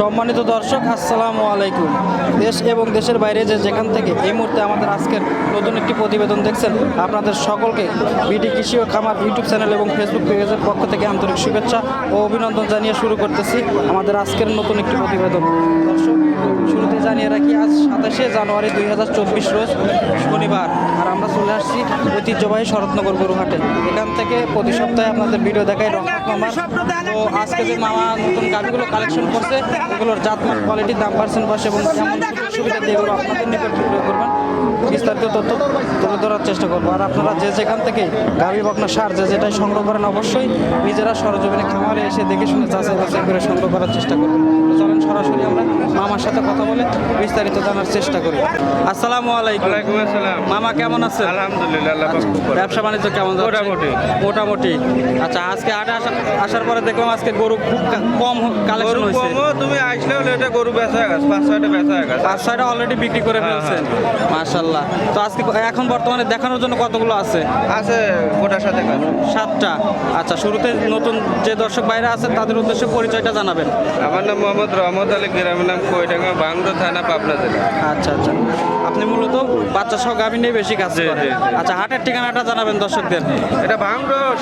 সম্মানিত দর্শক, আসসালামু আলাইকুম। দেশ এবং দেশের বাইরে যে যেখান থেকে এই মুহূর্তে আমাদের আজকের নতুন একটি প্রতিবেদন দেখছেন, আপনাদের সকলকে বিডি কৃষি ও খামার ইউটিউব চ্যানেল এবং ফেসবুক পেজের পক্ষ থেকে আন্তরিক শুভেচ্ছা ও অভিনন্দন জানিয়ে শুরু করতেছি আমাদের আজকের নতুন একটি প্রতিবেদন। দর্শক, শুরুতে জানিয়ে রাখি, আজ সাতাশে জানুয়ারি দুই হাজার চব্বিশ রোজ শনিবার। আর আমরা চলে আসছি ঐতিহ্যবাহী শরৎনগর গরুহাটে। এখান থেকে প্রতি সপ্তাহে আপনাদের ভিডিও দেখাই রহমত মামার তো আজকে যে মামা নতুন গাড়িগুলো কালেকশন করছে এগুলোর জাতমান কোয়ালিটি দাম পার্সেন্ট পাশে এবং কেমন সুযোগ সুবিধা দিয়ে এগুলো আপনাদের নিকট ভিডিও করবেন। বিস্তারিত তথ্য তুলে ধরার চেষ্টা করব। আর আপনারা যে যেখান থেকে গাভী বকনা সার যে যেটাই সংগ্রহ করেন অবশ্যই নিজেরা সরজমিনে খামারে এসে দেখে শুনে যাচাই বাছাই করে সংগ্রহ করার চেষ্টা করবেন। চলেন সরাসরি আমরা মামার সাথে কথা বলে বিস্তারিত জানার চেষ্টা করি। আসসালামু আলাইকুম। ওয়ালাইকুম আসসালাম। মামা কেমন আছে আলহামদুলিল্লাহ। ব্যবসা বাণিজ্য কেমন যাচ্ছে? মোটামুটি। মোটামুটি। আচ্ছা আজকে আটে আসার আসার পরে দেখলাম আজকে গরু খুব কম কালেকশন হয়েছে। তুমি আসলে হলে এটা গরু বেচা হয়ে গেছে পাঁচ ছয়টা বেচা হয়ে গেছে। পাঁচ ছয়টা অলরেডি বিক্রি করে হ্যাঁ, ফেলছেন। মাশাল্লাহ তো আজকে এখন বর্তমানে দেখানোর জন্য কতগুলো আছে? আছে গোটা সাথে সাতটা। আচ্ছা শুরুতে নতুন যে দর্শক বাইরে আছে তাদের উদ্দেশ্যে পরিচয়টা জানাবেন। আমার নাম মোহাম্মদ রহমদ আলী গ্রামের নাম কোয়ডাঙ্গা বাংলো থানা পাবনা জেলা। আচ্ছা আচ্ছা। আপনি মূলত বাচ্চা সহ গাভী নিয়ে বেশি কাজ করেন। আচ্ছা হাটের ঠিকানাটা জানাবেন দর্শকদের। এটা ভাঙ্গুর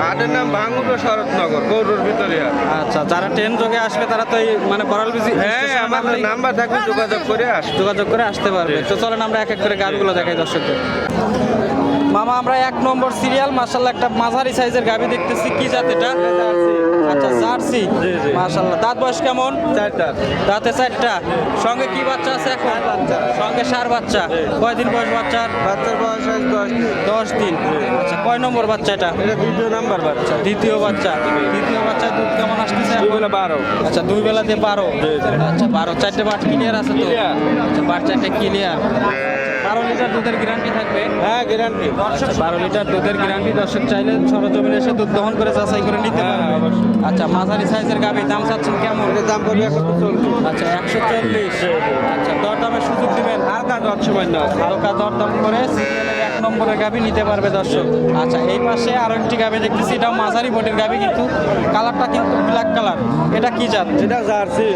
হাটের নাম ভাঙ্গুর শরৎনগর গৌরুর ভিতরে আচ্ছা যারা ট্রেন যোগে আসবে তারা তো এই মানে বড়াল বিজি হ্যাঁ আমার নাম্বার থাকবে যোগাযোগ করে আস যোগাযোগ করে আসতে পারবে। তো চলেন আমরা এক এক করে গাড়িগুলো দেখাই দর্শকদের। মামা আমরা এক নম্বর সিরিয়াল মার্শাল্লাহ একটা মাঝারি সাইজের গাভি দেখতেছি। কি জাত এটা? আচ্ছা জার্সি। জি। দাঁত বয়স কেমন? চারটা। দাঁতে চারটা। সঙ্গে কি বাচ্চা আছে এখন? সঙ্গে সার বাচ্চা। কয়দিন বয়স বাচ্চার? বাচ্চার বয়স দশ দশ দিন। আচ্ছা কয় নম্বর বাচ্চা এটা? এটা দ্বিতীয় নাম্বার বাচ্চা। দ্বিতীয় বাচ্চা। দ্বিতীয় বাচ্চা দুধ কেমন আসতেছে এখন? দুবেলা বারো। আচ্ছা দুই বেলাতে বারো। আচ্ছা বারো। চারটে বাট ক্লিয়ার আছে তো। আচ্ছা বাট চারটে ক্লিয়ার বারো লিটার দুধের গ্যারান্টি থাকবে। হ্যাঁ গ্যারান্টি আচ্ছা বারো লিটার দুধের গ্যারান্টি দর্শক চাইলে সরজমিনে এসে দুধ দহন করে যাচাই করে নিতে হ্যাঁ, পারবে। আচ্ছা মাঝারি সাইজের গাভি দাম চাচ্ছেন কেমন? দাম করবে একশো চল্লিশ। আচ্ছা একশো চল্লিশ। আচ্ছা দরদামের সুযোগ দিবেন? হালকা দর সময় না হালকা দরদাম করে নম্বরের গাভি নিতে পারবে দর্শক। আচ্ছা এই পাশে আরও একটি গাভি দেখতেছি এটাও মাঝারি বোটের গাভি কিন্তু। কালারটা কিন্তু ব্ল্যাক কালার। এটা কি জাত? এটা জার্সি।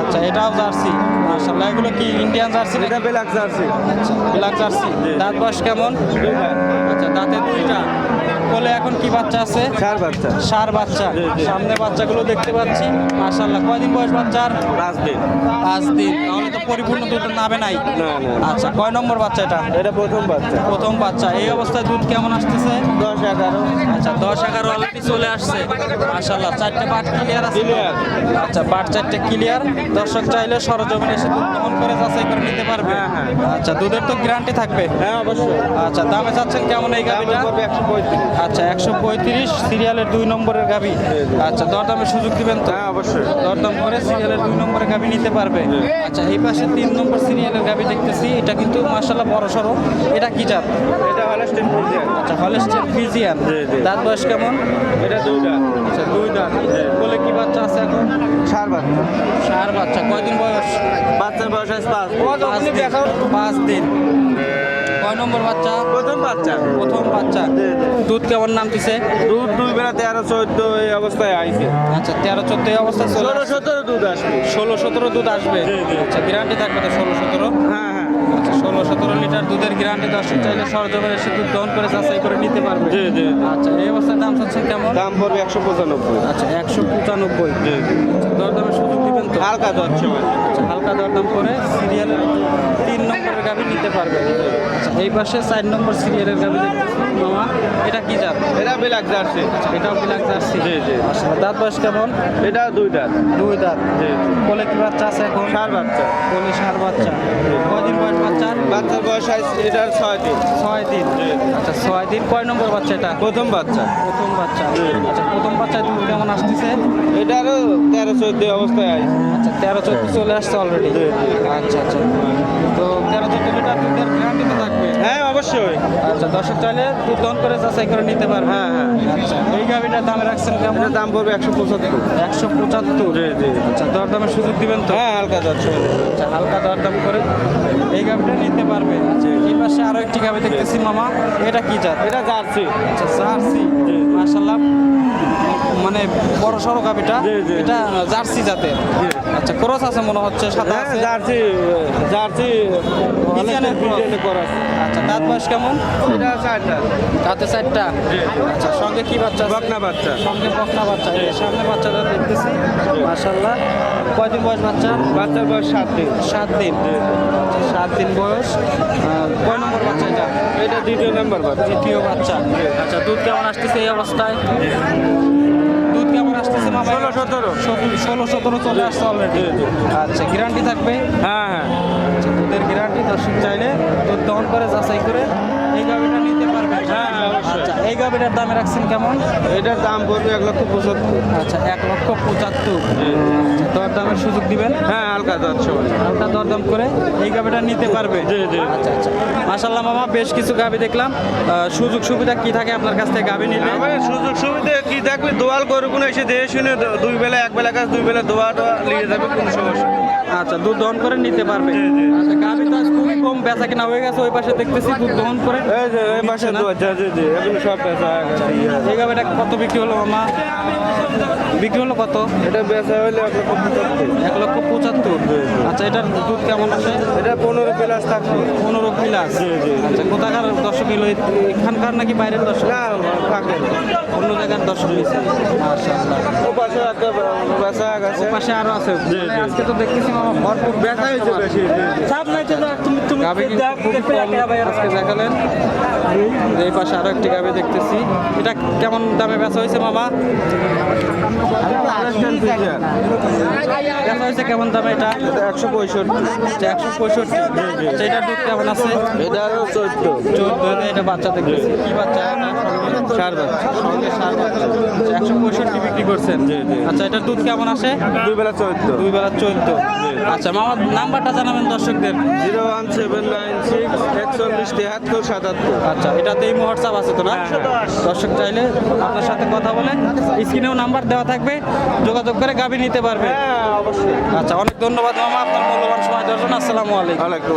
আচ্ছা এটাও জার্সি। মাশাআল্লাহ এগুলো কি ইন্ডিয়ান জার্সি এটা ব্ল্যাক জার্সি। আচ্ছা ব্ল্যাক জার্সি। দাঁত বাস কেমন? আচ্ছা দাঁতে দুইটা। কোলে এখন কি বাচ্চা আছে? চার বাচ্চা। সার বাচ্চা। সামনে বাচ্চাগুলো দেখতে পাচ্ছি। মাশাআল্লাহ। কয়দিন বয়স বাচ্চার? পাঁচ দিন পাঁচ দিন। তাহলে তো পরিপূর্ণ দুধ নাবে নাই। আচ্ছা কয় নম্বর বাচ্চা এটা? এটা প্রথম বাচ্চা। প্রথম বাচ্চা। এই অবস্থায় দুধ কেমন আসতেছে? দশ এগারো। আচ্ছা দশ এগারো অলরেডি চলে আসছে। মাশাল্লাহ চারটে বাট ক্লিয়ার আছে? আচ্ছা বাট চারটে ক্লিয়ার দর্শক চাইলে সরজমিনে এসে দুধ দহন করে যাচাই করে নিতে পারবে। হ্যাঁ, হ্যাঁ। আচ্ছা দুধের তো গ্যারান্টি থাকবে? হ্যাঁ অবশ্যই। আচ্ছা দামে চাচ্ছেন কেমন এই গাড়িটা? একশো পঁয়ত্রিশ। আচ্ছা একশো পঁয়ত্রিশ সিরিয়ালের দুই নম্বরের গাভি আচ্ছা দরদামের সুযোগ দিবেন তো? হ্যাঁ অবশ্যই। দরদাম করে সিরিয়ালের দুই নম্বরের গাভি নিতে পারবে। আচ্ছা এই পাশে তিন নম্বর সিরিয়ালের গাভি দেখতেছি। এটা কিন্তু মার্শাল্লাহ বড় সড়ো। এটা কি জাত? এটা হলে স্টিম ফ্রিজিয়ান আচ্ছা হলেস্টেন ফিজিয়ান। দাঁত বয়স কেমন? এটা দুইটা। আচ্ছা দুই দাঁত। বলে কি বাচ্চা আছে এখন? সার বাচ্চা। সার বাচ্চা। কয়দিন বয়স? বাচ্চার বয়স আছে পাঁচ। পাঁচ দিন। পাঁচ দিন। কয় নম্বর বাচ্চা। প্রথম বাচ্চা। প্রথম বাচ্চা। দুধ কেমন নামতেছে? দুধ দুই বেলা তেরো চোদ্দ এই অবস্থায় আইছে। আচ্ছা তেরো চোদ্দ এই অবস্থা চলে ষোলো সতেরো দুধ আসবে। ষোলো সতেরো দুধ আসবে। আচ্ছা গ্যারান্টি থাকবে তো ষোলো সতেরো? হ্যাঁ হ্যাঁ। আচ্ছা ষোলো সতেরো লিটার দুধের গ্যারান্টি দর্শক চাইলে সরজমিনে এসে দুধ দহন করে যাচাই করে নিতে পারবে। জি জি। আচ্ছা এই অবস্থায় দাম চাচ্ছেন কেমন? দাম পড়বে একশো পঁচানব্বই। আচ্ছা একশো পঁচানব্বই। জি জি। দরদামের সুযোগ দিবেন তো? হালকা যাচ্ছে আচ্ছা, হালকা দরদাম করে সিরিয়ালের তিন নম্বরের গাভি নিতে পারবে। আচ্ছা এই পাশে চার নম্বর সিরিয়ালের গাভি মামা এটা কি জাত? এটা বেলাক জার্সি। আচ্ছা এটাও বিলাক জার্সি। জি, জি। আচ্ছা দাঁত বয়স কেমন? এটা দুইটা দুই দাঁত। জি কোলে কি বাচ্চা আছে এখন? সার বাচ্চা। কোলে সার বাচ্চা। কয়দিন বয়স বাচ্চার? বাচ্চার বয়স আছে এটার ছয় দিন। ছয় দিন। জি। আচ্ছা ছয় দিন কয় নম্বর বাচ্চা এটা? প্রথম বাচ্চা। প্রথম বাচ্চা। আচ্ছা প্রথম বাচ্চা দুধ কেমন আসতেছে? এটারও তেরো চোদ্দ অবস্থায় আইছে। আচ্ছা তেরো চোদ্দ চলে আসছে অলরেডি। আচ্ছা আচ্ছা। তো তেরো লিটার দুধের গ্যারান্টি থাকবে। হ্যাঁ অবশ্যই। আচ্ছা দর্শক চাইলে দুধ দহন করে যাচাই করে নিতে পারবে। হ্যাঁ হ্যাঁ। আচ্ছা এই গাভিটার দাম রাখছেন কেমন? দাম পড়বে একশো পঁচাত্তর। একশো পঁচাত্তর আচ্ছা দরদামের সুযোগ দিবেন তো? হ্যাঁ হালকা যাচ্ছে আচ্ছা হালকা দরদাম করে। গাভিটা নিতে পারবে। আচ্ছা এই পাশে আরও একটি গাভি দেখতেছি মামা। এটা কি জাত? এটা জার্সি। আচ্ছা জার্সি। মাশাল্লাহ মানে বড় সড়ো গাভিটা। এটা। জার্সি জাতের। আচ্ছা ক্রস আছে মনে হচ্ছে সাদা হ্যাঁ আছে। জার্সি জার্সি এর cross। আচ্ছা দাঁত বয়স কেমন? এটা চারটা। দাঁতে চারটা? আচ্ছা সঙ্গে কি বাচ্চা আছে? বকনা বাচ্চা। সঙ্গে বকনা বাচ্চা। এই সামনে বাচ্চাটা দেখতেছি। মাশাল্লাহ কয়দিন বয়স বাচ্চা? বাচ্চার বয়স সাত দিন। সাত দিন। আচ্ছা, সাত দিন বয়স। কয় নম্বর বাচ্চা এটা? এটা দ্বিতীয় নাম্বার বাচ্চা। দ্বিতীয় বাচ্চা। আচ্ছা দুধ কেমন আসতেছে এই অবস্থায়? দুধ কেমন আসতেছে মামা? ষোলো সতেরো। ষোলো সতেরো চলে আসছে অলরেডি আচ্ছা গ্যারান্টি থাকবে? হ্যাঁ হ্যাঁ। আচ্ছা দুধের গ্যারান্টি দর্শক চাইলে দুধ দহন করে যাচাই করে এই গাভিটা নিতে পারবে হ্যাঁ, হ্যাঁ, আচ্ছা এই গাভিটার দামে রাখছেন কেমন? এটার দাম পড়বে এক লক্ষ পঁচাত্তর। আচ্ছা এক লক্ষ পঁচাত্তর। আচ্ছা, দর দামের সুযোগ দিবেন। হ্যাঁ হালকা যাচ্ছে হালকা দরদাম করে এই গাভিটা নিতে পারবে। জি, জি। আচ্ছা আচ্ছা। মাশাল্লাহ মামা বেশ কিছু গাভি দেখলাম। সুযোগ সুবিধা কি থাকে আপনার কাছ থেকে গাভি নিলে? সুযোগ সুবিধা কি থাকবে দোয়াল গরু কোনো এসে দিয়ে শুনে দুই বেলা এক বেলা কাজ দুই বেলা দোয়া টোয়া নিয়ে যাবে কোনো সমস্যা আচ্ছা দুধ দহন করে নিতে পারবে। আচ্ছা গাভি তো আজ খুবই কম বেচা কেনা হয়ে গেছে ওই পাশে দেখতেছি দুধ দহন করে। এই যে পাশে সব বেচা ইয়ে। এই গাভিটা কত বিক্রি হলো মামা? বিক্রি হলো কত? এটা বেচা হলে পঁচাত্তর এক লক্ষ পঁচাত্তর। আচ্ছা এটার দুধ কেমন আছে এটা পনেরো প্লাস থাকবে। পনেরো প্লাস। আচ্ছা কোথাকার দর্শক এলো? এখানকার নাকি বাইরের দর্শক? না থাকে না। দর্শক হয়েছে। মাশাআল্লাহ। ও পাশে একটা বেচা পাশে আরও আছে। জি, জি। আজকে তো দেখতেছি মামা ভরপুর বেচা হয়েছে বেশি জি, জি। গাবি কিন্তু খুবই আজকে দেখালেন। এই পাশে আরও একটি গাবি দেখতেছি। এটা কেমন দামে বেচা হয়েছে মামা? বেচা হয়েছে কেমন দামে এটা? একশো পঁয়ষট্টি। আচ্ছা, একশো পঁয়ষট্টি। আচ্ছা এটার দুধ কেমন আছে? এটা আরও চোদ্দ। চোদ্দ এটা বাচ্চা দেখতেছি। কি বাচ্চা। সঙ্গে সার একশো পঁয়ষট্টি বিক্রি করছেন। আচ্ছা এটার দুধ কেমন আসে? দুই বেলা চোদ্দ। দুই বেলা চোদ্দ আচ্ছা মামার নাম্বারটা জানাবেন দর্শকদের। Zero one seven nine six একচল্লিশ তিয়াত্তর সাতাত্তর। আচ্ছা এটাতেই হোয়াটসঅ্যাপ আছে তো না? দর্শক চাইলে আপনার সাথে কথা বলে স্ক্রিনেও নাম্বার দেওয়া থাকবে যোগাযোগ করে গাবি নিতে পারবে। হ্যাঁ অবশ্যই। আচ্ছা অনেক ধন্যবাদ মামা আপনার মূল্যবান সময় দেওয়ার জন্য। আসসালামু আলাইকুম।